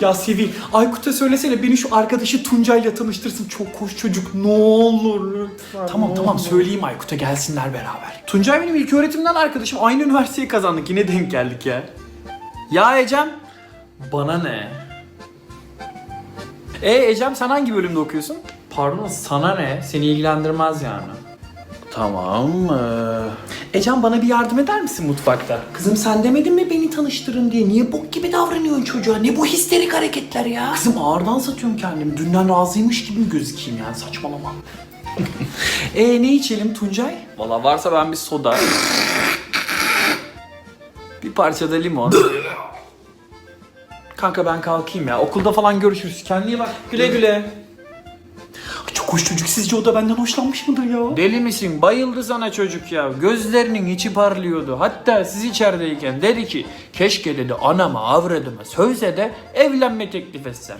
Ya Sevil, Aykut'a söylesene beni şu arkadaşı Tuncay'la tanıştırsın. Çok hoş çocuk. Ne olur lütfen. Tamam tamam söyleyeyim Aykut'a gelsinler beraber. Tuncay benim ilk öğretimden arkadaşım. Aynı üniversiteyi kazandık. Yine denk geldik ya. Ya Ecem. Bana ne? E Ecem sen hangi bölümde okuyorsun? Pardon sana ne? Seni ilgilendirmez yani. Tamam. Ee... Ecem bana bir yardım eder misin mutfakta? Kızım sen demedin mi beni tanıştırın diye? Niye bok gibi davranıyorsun çocuğa? Ne bu histerik hareketler ya? Kızım ağırdan satıyorum kendimi. Dünden razıymış gibi mi gözükeyim yani saçmalama. e ne içelim Tuncay? Valla varsa ben bir soda. bir parça da limon. Kanka ben kalkayım ya. Okulda falan görüşürüz. Kendine iyi bak. Güle güle. Hoş çocuk. Sizce o da benden hoşlanmış mıdır ya? Deli misin? Bayıldı sana çocuk ya. Gözlerinin içi parlıyordu. Hatta siz içerideyken dedi ki keşke dedi anama avradıma sözle de evlenme teklif etsem.